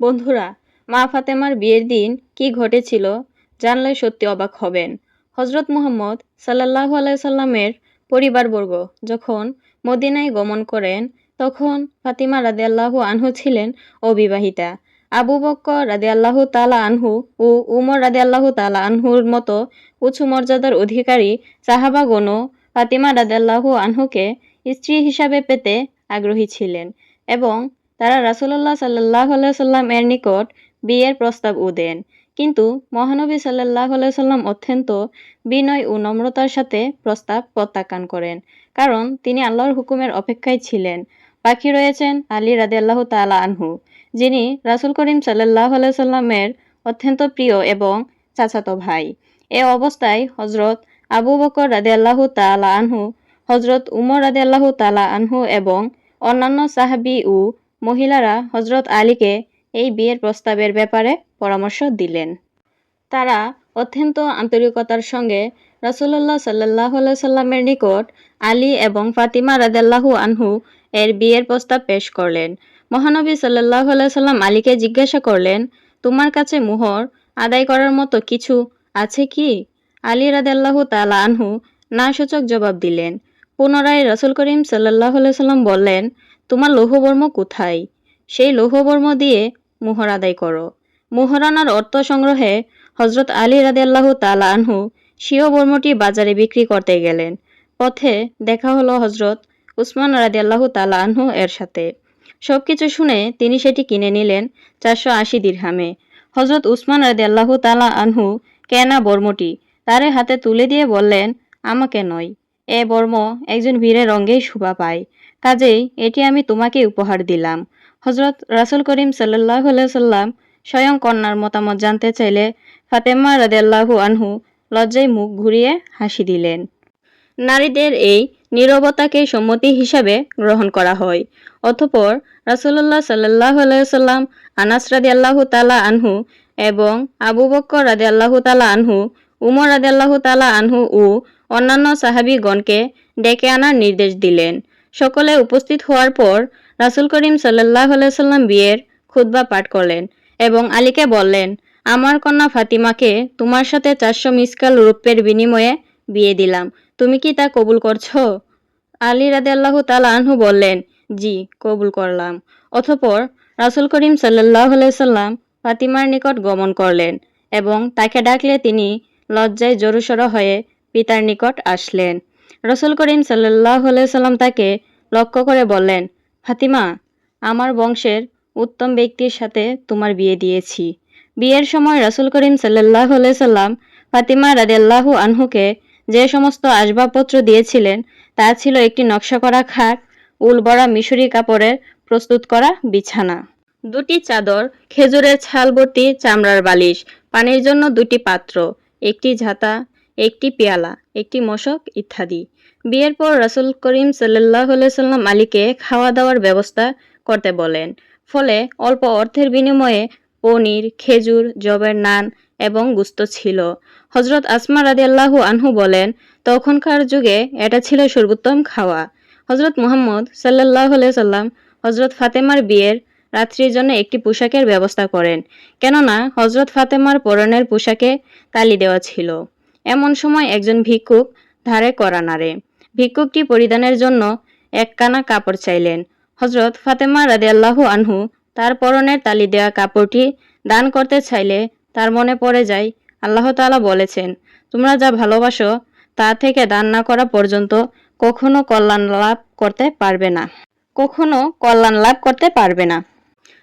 বন্ধুরা, মা ফাতেমার বিয়ের দিন কি ঘটেছিল জানলে সত্যি অবাক হবেন। হজরত মুহাম্মদ সাল্লাহ আলাইসাল্লামের পরিবারবর্গ যখন মদিনায় গমন করেন, তখন ফাতিমা রাদিয়াল্লাহু আনহু ছিলেন অবিবাহিতা। আবু বক্কর রাদিয়াল্লাহু তালা আনহু ও উমর রাদিয়াল্লাহু তালা আনহুর মতো উঁচু মর্যাদার অধিকারী সাহাবাগণও ফাতিমা রাদিয়াল্লাহু আনহুকে স্ত্রী হিসাবে পেতে আগ্রহী ছিলেন এবং তারা রাসুল্লাহ সাল্লাহ সাল্লাম এর নিকট বিয়ের প্রস্তাব দেন কিন্তু মহানবী সাল্লাহ সাল্লাম অত্যন্ত বিনয় ও নম্রতার সাথে প্রস্তাব প্রত্যাখ্যান করেন, কারণ তিনি আল্লাহর হুকুমের অপেক্ষায় ছিলেন। বাকি রয়েছেন আলী রাদে আল্লাহ তালা আনহু, যিনি রাসুল করিম সাল্লাহ সাল্লামের অত্যন্ত প্রিয় এবং চাচাতো ভাই। এ অবস্থায় হজরত আবু বকর রাদে আল্লাহ তালা আনহু হজরত উমর রাদে আল্লাহ তালা আনহু এবং অন্যান্য সাহাবি ও মহিলারা হজরত আলীকে এই বিয়ের প্রস্তাবের ব্যাপারে পরামর্শ দিলেন। তারা অত্যন্ত আন্তরিকতার সঙ্গে রাসুল্লাহ সাল্লাহ সাল্লামের নিকট আলী এবং ফাতিমা রাদাল্লাহু আনহু এর বিয়ের প্রস্তাব পেশ করলেন। মহানবী সাল্লাহ সাল্লাম আলীকে জিজ্ঞাসা করলেন, তোমার কাছে মোহর আদায় করার মতো কিছু আছে কি? আলী রাদাল্লাহু তালা আনহু না সূচক জবাব দিলেন। পুনরায় রসুল করিম সাল্লাহ সাল্লাম বললেন তোমার লৌহবর্ম কোথায়? সেই লৌহবর্ম দিয়ে মোহর আদায় করো। মুহরানার অর্থ সংগ্রহে হজরত আলী রাদিয়াল্লাহ তালা আনহু স্বীয় বর্মটি বাজারে বিক্রি করতে গেলেন। পথে দেখা হলো হজরত উসমান রাদিয়াল্লাহ তালা আনহু এর সাথে। সবকিছু শুনে তিনি সেটি কিনে নিলেন চারশো আশি দিরহামে। হজরত উসমান রাদিয়াল্লাহ তালা আনহু কেনা বর্মটি? তারে হাতে তুলে দিয়ে বললেন, আমাকে নয়। এ বর্ম একজন বীরের রঙ্গেই শোভা পায়। কাজেই এটি আমি তোমাকে উপহার দিলাম। হজরত রাসুল করিম সাল্লাহ সাল্লাম স্বয়ং কন্যার মতামত জানতে চাইলে ফাতেমা রাদেল্লাহু আনহু লজ্জায় মুখ ঘুরিয়ে হাসি দিলেন। নারীদের এই নীরবতাকে সম্মতি হিসাবে গ্রহণ করা হয়। অতপর রাসুল্লাহ সাল্লাহ সাল্লাম আনাস রাদি আল্লাহ তালা আনহু এবং আবু বক্কর রাদে আল্লাহ তালা আনহু, উমর রাদে আল্লাহ তালা আনহু ও অন্যান্য সাহাবিগণকে ডেকে আনার নির্দেশ দিলেন। সকলে উপস্থিত হওয়ার পর রাসুল করিম সাল্লাহ সাল্লাম বিয়ের খুদ্া পাঠ করলেন এবং আলীকে বললেন, আমার কন্যা ফাতিমাকে তোমার সাথে চারশো মিসকাল রূপের বিনিময়ে বিয়ে দিলাম। তুমি কি তা কবুল করছ? আলী রাদে আল্লাহ আনহু বললেন, জি, কবুল করলাম। অথপর রাসুল করিম সাল্লাহ সাল্লাম ফাতিমার নিকট গমন করলেন এবং তাকে ডাকলে তিনি লজ্জায় জোরসড় হয়ে পিতার নিকট আসলেন। রসুল করিম সাল্লাহ সাল্লাম তাকে লক্ষ্য করে বললেন, ফাতিমা, আমার বংশের উত্তম ব্যক্তির সাথে তোমার বিয়ে দিয়েছি। বিয়ের সময় রসুল করিম সাল্লাহ সাল্লাম ফাতিমা রাদেল্লাহু আনহুকে যে সমস্ত আসবাবপত্র দিয়েছিলেন, তা ছিল একটি নকশা করা খাট উল উলবরা মিশরি কাপড়ের প্রস্তুত করা বিছানা, দুটি চাদর, খেজুরের ছালবর্তী চামড়ার বালিশ, পানির জন্য দুটি পাত্র, একটি ঝাঁতা একটি পেয়ালা, একটি মশক ইত্যাদি। বিয়ের পর রাসুল করিম সাল্লাহ সাল্লাম আলীকে খাওয়া দাওয়ার ব্যবস্থা করতে বলেন। ফলে অল্প অর্থের বিনিময়ে পনির, খেজুর, জবের নান এবং গুস্ত ছিল। হজরত আসমা রাদি আল্লাহু আনহু বলেন, তখনকার যুগে এটা ছিল সর্বোত্তম খাওয়া। হজরত মুহাম্মদ সাল্লাহ সাল্লাম হজরত ফাতেমার বিয়ের রাত্রির জন্য একটি পোশাকের ব্যবস্থা করেন। কেননা হজরত ফাতেমার পরনের পোশাকে তালি দেওয়া ছিল। এমন সময় একজন ভিক্ষুক ধারে করা নাড়ে। ভিক্ষুকটি পরিধানের জন্য এককানা কাপড় চাইলেন। হজরত ফাতেমা রাদে আল্লাহু আনহু তার পরনের তালি দেওয়া কাপড়টি দান করতে চাইলে তার মনে পড়ে যায়, আল্লাহ তালা বলেছেন, তোমরা যা ভালোবাসো তা থেকে দান না করা পর্যন্ত কখনো কল্যাণ লাভ করতে পারবে না। কখনো কল্যাণ লাভ করতে পারবে না।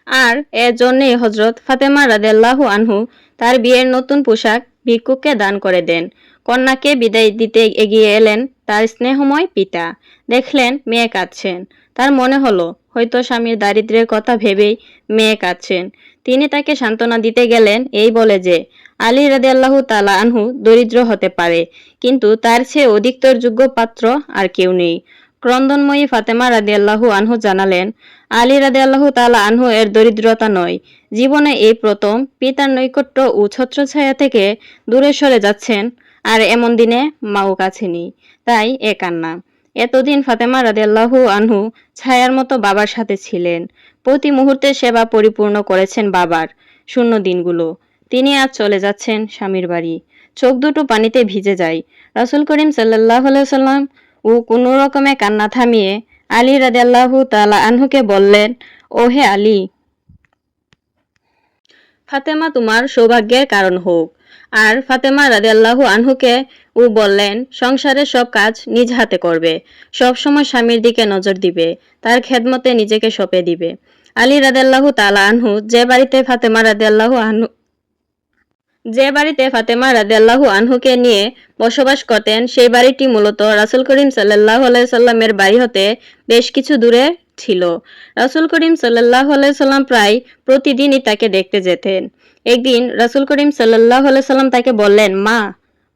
আর এর জন্যই হজরত ফাতেমা রাদেল্লাহু আনহু তার বিয়ের নতুন পোশাক ভিক্ষুককে দান করে দেন। কন্যাকে বিদায় দিতে এগিয়ে এলেন তার স্নেহময় পিতা। দেখলেন মেয়ে কাঁদছেন। তার মনে হলো, হয়তো স্বামীর দারিদ্রের কথা ভেবেই মেয়ে কাঁদছেন। তিনি তাকে সান্ত্বনা দিতে গেলেন, এই বলে যে, আলী রাদে আল্লাহ তালা আনহু দরিদ্র হতে পারে, কিন্তু তার চেয়ে অধিকতর যোগ্য পাত্র আর কেউ নেই। ক্রন্দনময়ী ফাতেমা রাদে আল্লাহু আনহু জানালেন, আলী রাদে আল্লাহ তালা আনহু এর দরিদ্রতা নয় জীবনে এই প্রথম পিতার নৈকট্য ও ছত্রছায়া থেকে দূরে সরে যাচ্ছেন, আর এমন দিনে মাও কাছে নেই, তাই এ কান্না। এতদিন ফাতেমা রাদেল্লাহু আনহু ছায়ার মতো বাবার সাথে ছিলেন। প্রতি মুহূর্তে সেবা পরিপূর্ণ করেছেন বাবার শূন্য দিনগুলো। তিনি আজ চলে যাচ্ছেন স্বামীর বাড়ি। চোখ দুটো পানিতে ভিজে যায়। রাসুল করিম সাল্লাহ সাল্লাম ও কোনো রকমে কান্না থামিয়ে আলী রাদিয়াল্লাহু তালা আনহুকে বললেন ও হে আলী ফাতেমা তোমার সৌভাগ্যের কারণ হোক। আর ফাতেমা রাদিয়াল্লাহু আনহুকে ও বললেন সংসারের সব কাজ নিজ হাতে করবে। সব সময় স্বামীর দিকে নজর দিবে। তার খেদমতে নিজেকে সঁপে দিবে। আলী রাদিয়াল্লাহু তালা আনহু যে বাড়িতে ফাতেমা রাদিয়াল্লাহু আনহু, যে বাড়িতে ফাতেমা রাদিয়াল্লাহু আনহুকে নিয়ে বসবাস করতেন, সেই বাড়িটি মূলত রাসুল করিম সাল্লাহ সাল্লামের বাড়ি হতে বেশ কিছু দূরে ছিল। রাসুল করিম সাল্লাহ সাল্লাম প্রায় প্রতিদিনই তাকে দেখতে যেতেন। একদিন রাসুল করিম সাল্লাহ সাল্লাম তাকে বললেন, মা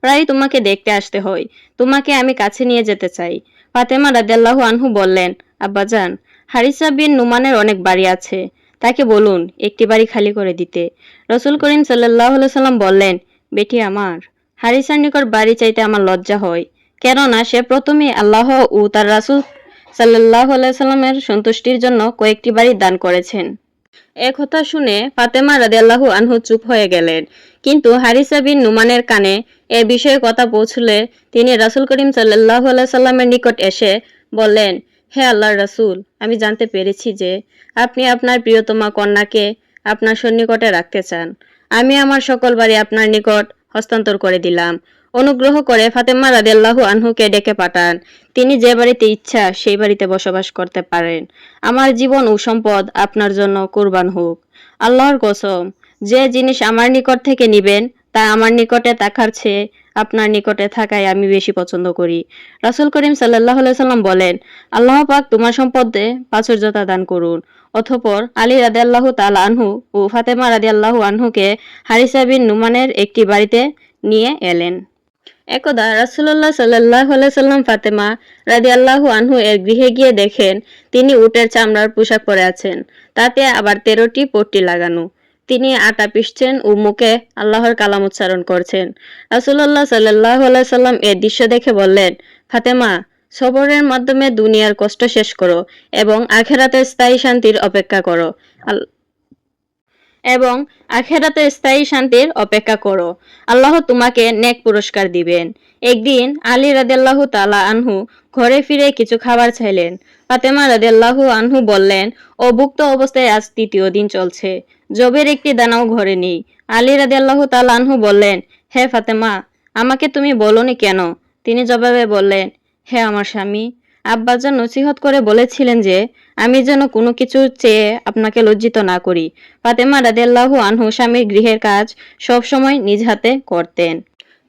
প্রায় তোমাকে দেখতে আসতে হয়। তোমাকে আমি কাছে নিয়ে যেতে চাই। ফাতেমা রাদিয়াল্লাহু আনহু বললেন আব্বাজান হারিসা বিন নুমানের অনেক বাড়ি আছে। তাকে বলুন একটি বাড়ি খালি করে দিতে। রসুল করিম সাল্লাহ সাল্লাম বললেন, বেটি আমার, হারিসার নিকট বাড়ি চাইতে আমার লজ্জা হয়। কেননা সে প্রথমে আল্লাহ ও তার রাসুল সাল্লাহ সাল্লামের সন্তুষ্টির জন্য কয়েকটি বাড়ি দান করেছেন। এ কথা শুনে ফাতেমা রাদিয়াল্লাহু আনহু চুপ হয়ে গেলেন। কিন্তু হারিসা বিন নুমানের কানে এ বিষয়ে কথা পৌঁছলে তিনি রাসুল করিম সাল্লাহ সাল্লামের নিকট এসে বললেন, হে আল্লাহর রাসূল, আমি জানতে পেরেছি যে আপনি আপনার প্রিয়তমা কন্যাকে আপনার সন্নিকটে রাখতে চান। আমি আমার সকল বাড়ি আপনার নিকট হস্তান্তর করে দিলাম। অনুগ্রহ করে ফাতেমা রাদিয়াল্লাহু আনহুকে ডেকে পাঠান। তিনি যে বাড়িতে ইচ্ছা, সেই বাড়িতে বসবাস করতে পারেন। আমার জীবন ও সম্পদ আপনার জন্য কুরবান হোক। আল্লাহর কসম, যে জিনিস আমার নিকট থেকে নিবেন, তা আমার নিকটে থাকার চেয়ে আপনার নিকটে থাকায় আমি বেশি পছন্দ করি। রাসুল করিম সাল্লাহ সাল্লাম বলেন, আল্লাহ পাক তোমার সম্পদে প্রাচুর্যতা দান করুন। অথপর আলী রাদিয়াল্লাহু তাআলা আনহু ও ফাতেমা রাদিয়াল্লাহু আনহুকে হারিসা বিন নুমানের একটি বাড়িতে নিয়ে এলেন। একদা রাসুল্লাহ সাল্লাহ সাল্লাম ফাতেমা রাদিয়াল্লাহু আনহু এর গৃহে গিয়ে দেখেন তিনি উটের চামড়ার পোশাক পরে আছেন, তাতে আবার তেরোটি পট্টি লাগানো। তিনি আটা পিসছেন ও মুখে আল্লাহর কালাম উচ্চারণ করছেন। রাসুল্লাহ সাল্লাহ সাল্লাম এর দৃশ্য দেখে বললেন, ফাতেমা, সবরের মাধ্যমে দুনিয়ার কষ্ট শেষ করো এবং আখেরাতের স্থায়ী শান্তির অপেক্ষা করো। এবং আখেরাতে স্থায়ী শান্তির অপেক্ষা করো। আল্লাহ তোমাকে নেক পুরস্কার দিবেন। একদিন আলী রাদিয়াল্লাহু তালা আনহু ঘরে ফিরে কিছু খাবার চাইলেন। ফাতেমা রাদিয়াল্লাহু আনহু বললেন অভুক্ত অবস্থায় আজ তৃতীয় দিন চলছে। জবের একটি দানাও ঘরে নেই। আলী রাদিয়াল্লাহু তালা আনহু বললেন, হে ফাতেমা, আমাকে তুমি বলনি কেন? তিনি জবাবে বললেন, হে আমার স্বামী আব্বাজান নসিহত করে বলেছিলেন যে, আমি যেন কোনো কিছু চেয়ে আপনাকে লজ্জিত না করি। ফাতেমা রাদেল্লাহু আনহু স্বামীর গৃহের কাজ সবসময় নিজ হাতে করতেন।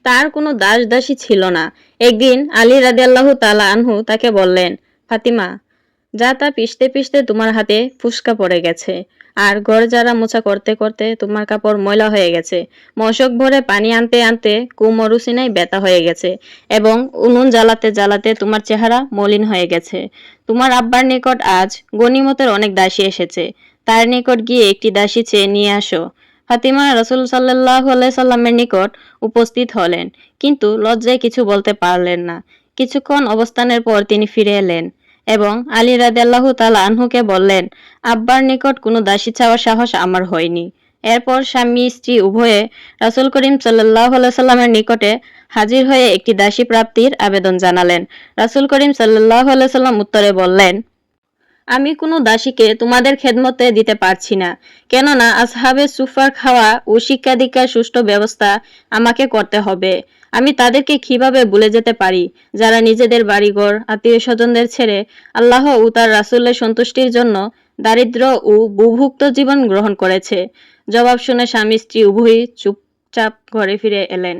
তার কোনো দাস দাসী ছিল না। একদিন আলী রাদেল্লাহু তালা আনহু তাকে বললেন, ফাতিমা, যা তা পিষতে পিষতে তোমার হাতে ফুসকা পড়ে গেছে। আর ঘর যারা মোছা করতে করতে তোমার কাপড় ময়লা হয়ে গেছে। মশক ভরে পানি আনতে আনতে কুমরুসিনাই ব্যথা হয়ে গেছে এবং উনুন জ্বালাতে জ্বালাতে তোমার চেহারা মলিন হয়ে গেছে। তোমার আব্বার নিকট আজ গনিমতের অনেক দাসী এসেছে। তার নিকট গিয়ে একটি দাসী চেয়ে নিয়ে আসো। ফাতিমা রসুল সাল্লাহ সাল্লামের নিকট উপস্থিত হলেন, কিন্তু লজ্জায় কিছু বলতে পারলেন না। কিছুক্ষণ অবস্থানের পর তিনি ফিরে এলেন। এবং আলী রাদিয়াল্লাহু তাআলা আনহুকে বললেন, আব্বার নিকট কোনো দাসী চাওয়ার সাহস আমার হয়নি। এরপর স্বামী, স্ত্রী উভয়ে রাসুল করিম সাল্লাহ সাল্লামের নিকটে হাজির হয়ে একটি দাসী প্রাপ্তির আবেদন জানালেন। রাসুল করিম সাল্লাহ সাল্লাম উত্তরে বললেন আমি কোনো দাসীকে তোমাদের খেদমতে দিতে পারছি না। কেননা আসহাবে সুফার খাওয়া ও শিক্ষা দীক্ষার সুষ্ঠু ব্যবস্থা আমাকে করতে হবে। আমি তাদেরকে কীভাবে ভুলে যেতে পারি? যারা নিজেদের বাড়িঘর আত্মীয় স্বজনদের ছেড়ে আল্লাহ ও তার রাসূলের সন্তুষ্টির জন্য দারিদ্র ও বুভুক্ত জীবন গ্রহণ করেছে। জবাব শুনে স্বামী স্ত্রী উভয়ই চুপচাপ ঘরে ফিরে এলেন।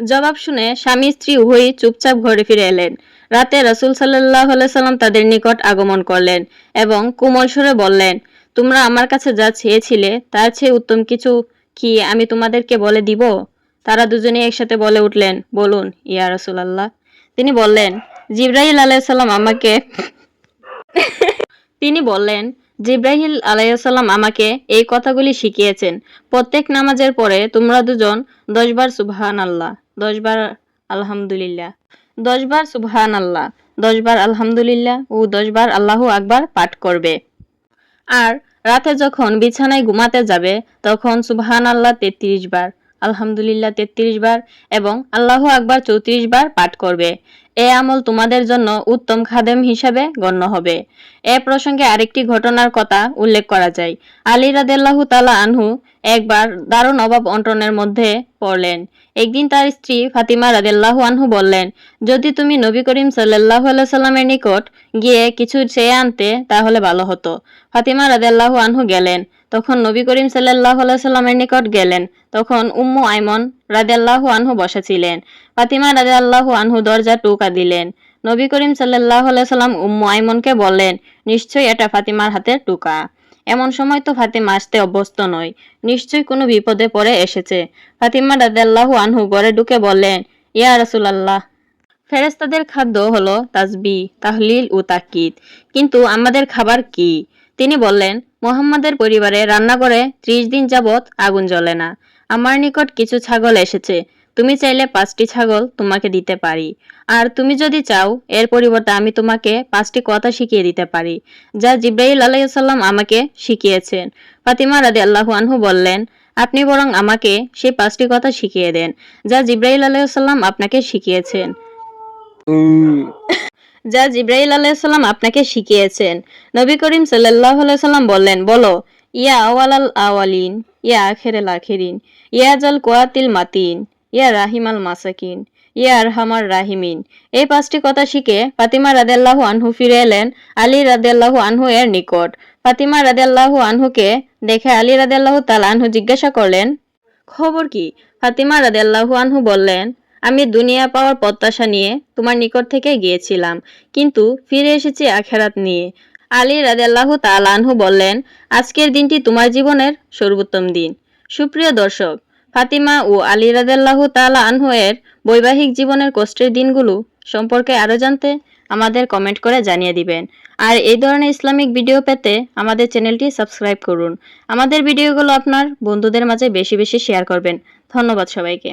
জবাব শুনে স্বামী স্ত্রী উভয়ই চুপচাপ ঘরে ফিরে এলেন। রাতে রাসূল সাল্লাহ সাল্লাম তাদের নিকট আগমন করলেন এবং কোমল সুরে বললেন, তোমরা আমার কাছে যা চেয়েছিলে, তার চেয়ে উত্তম কিছু কি আমি তোমাদেরকে বলে দিব? তারা দুজনে একসাথে বলে উঠলেন, বলুন, ইয়া রাসূলুল্লাহ। তিনি বললেন, জিব্রাহিল আলাইসাল্লাম আমাকে তিনি বললেন, জিব্রাহিল আলাইসাল্লাম আমাকে এই কথাগুলি শিখিয়েছেন। প্রত্যেক নামাজের পরে তোমরা দুজন দশবার সুবহান আল্লাহ দশবার আলহামদুলিল্লাহ। দশবার সুবহান আল্লাহ দশবার আলহামদুলিল্লাহ ও দশবার আল্লাহু আকবার পাঠ করবে। আর রাতে যখন বিছানায় ঘুমাতে যাবে, তখন সুবহান আল্লাহ তেত্রিশ বার, আলহামদুলিল্লাহ তেত্রিশ বার এবং আল্লাহ আকবার চৌত্রিশ বার পাঠ করবে। এ আমল তোমাদের জন্য উত্তম খাদেম হিসাবে গণ্য হবে। এ প্রসঙ্গে আরেকটি ঘটনার কথা উল্লেখ করা যায়। আলী রাদেল্লাহু তালা আনহু একবার দারুণ অভাব অন্টনের মধ্যে পড়লেন। একদিন তার স্ত্রী ফাতিমা রাদেল্লাহু আনহু বললেন, যদি তুমি নবী করিম সাল্লাহ সাল্লামের নিকট গিয়ে কিছু চেয়ে আনতে, তাহলে ভালো হতো। ফাতিমা রাদেল্লাহু আনহু গেলেন। তখন নবী করিম সাল্লাহ সাল্লামের নিকট গেলেন। তখন উম্মু আইমন রাদেল্লাহু আনহু বসেছিলেন। ফাতিমা রাদেল্লাহু আনহু দরজা টোকা দিলেন। নবী করিম সাল্লাহ সাল্লাম উম্মু আইমনকে বললেন, নিশ্চয়ই এটা ফাতিমার হাতের টুকা। এমন সময় তো ফাতিমা আসতে অভ্যস্ত নয়। নিশ্চয়ই কোনো বিপদে পড়ে এসেছে। ফাতিমা রাদেল্লাহু আনহু ঘরে ঢুকে বললেন, ইয়া রাসুলাল্লাহ। ফেরেস্তাদের খাদ্য হলো তাজবি তাহলিল ও তাকিদ। কিন্তু আমাদের খাবার কি? তিনি বললেন, মোহাম্মদের পরিবারে রান্নাঘরে ত্রিশ দিন যাবৎ আগুন জ্বলে না। আমার নিকট কিছু ছাগল এসেছে। তুমি চাইলে পাঁচটি ছাগল তোমাকে দিতে পারি। আর তুমি যদি চাও, এর পরিবর্তে আমি তোমাকে পাঁচটি কথা শিখিয়ে দিতে পারি, যা জিব্রাইল আলাইসাল্লাম আমাকে শিখিয়েছেন। ফাতিমা রাদে আল্লাহু আনহু বললেন, আপনি বরং আমাকে সেই পাঁচটি কথা শিখিয়ে দেন, যা জিব্রাইল আলাইসাল্লাম আপনাকে শিখিয়েছেন। যা জিব্রাহিল আলাইসাল্লাম আপনাকে শিখিয়েছেন। নবী করিম সাল্লাহ সাল্লাম বললেন, বলো, ইয়া আওয়ালাল আওয়ালিন, ইয়া আখেরেল আখেরিন, ইয়া জাল কোয়াতিল মাতিন। ইয়া রাহিমাল মাসাকিন, ইয়া আরহামার রাহিমিন। এই পাঁচটি কথা শিখে ফাতিমা রাদেল্লাহু আনহু ফিরে এলেন আলী রাদেল্লাহু আনহু এর নিকট। ফাতিমা রাদেল্লাহু আনহুকে দেখে আলী রাদেল্লাহু তাল আনহু জিজ্ঞাসা করলেন, খবর কি? ফাতিমা রাদেল্লাহু আনহু বললেন, আমি দুনিয়া পাওয়ার প্রত্যাশা নিয়ে তোমার নিকট থেকে গিয়েছিলাম, কিন্তু ফিরে এসেছি আখেরাত নিয়ে। আলী রাদেল্লাহু তাল আনহু বললেন, আজকের দিনটি তোমার জীবনের সর্বোত্তম দিন। সুপ্রিয় দর্শক ফাতিমা ও আলী রাজাল্লাহ তালা আনহু এর বৈবাহিক জীবনের কষ্টের দিনগুলো সম্পর্কে আরও জানতে আমাদের কমেন্ট করে জানিয়ে দিবেন। আর এই ধরনের ইসলামিক ভিডিও পেতে আমাদের চ্যানেলটি সাবস্ক্রাইব করুন। আমাদের ভিডিওগুলো আপনার বন্ধুদের মাঝে বেশি বেশি শেয়ার করবেন। ধন্যবাদ সবাইকে।